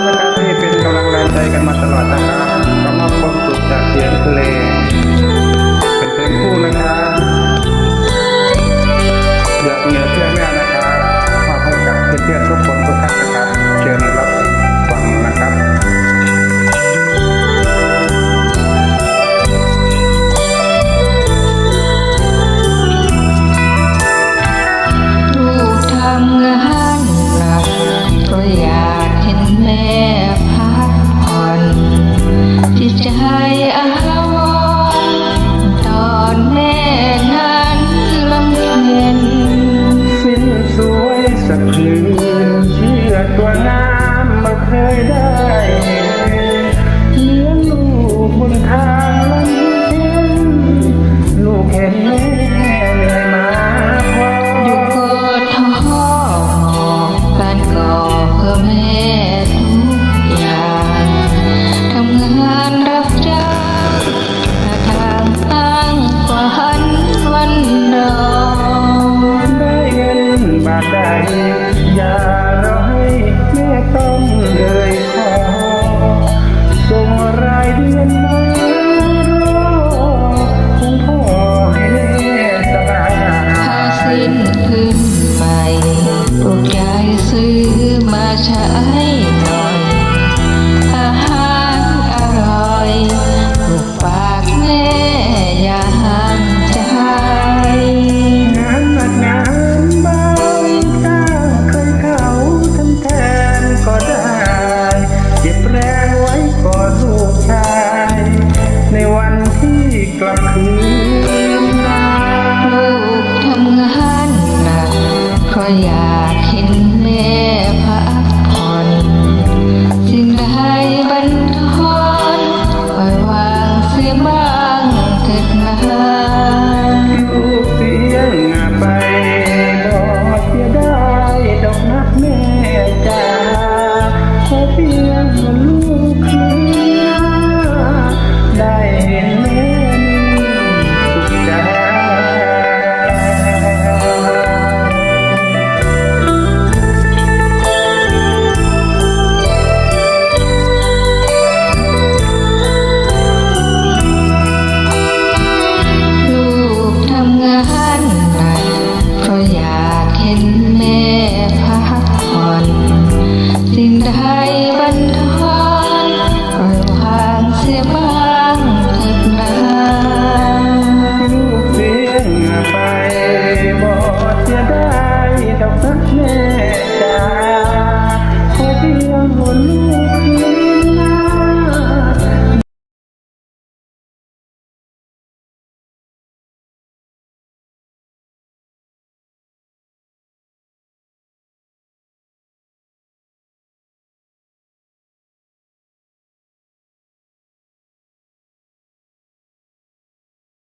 นนะครับที่เป็นกำลังแรงใจกันมาตลอดนะครับกำลัความสุขจากเสียงเพลงเป็นเพลงคู่นะครับอยากเหนือเพื่อแม่นะครับขอให้กับเพื่อนทุกคนทุกท่านนะครับ ใช้หอยอาหารอร่อยถูกปากแม่อยาห่างใจน้ำหนักน้ำเบาก้าคยเขาทำแทนก็ได้ เก็บแรงไว้ก่อน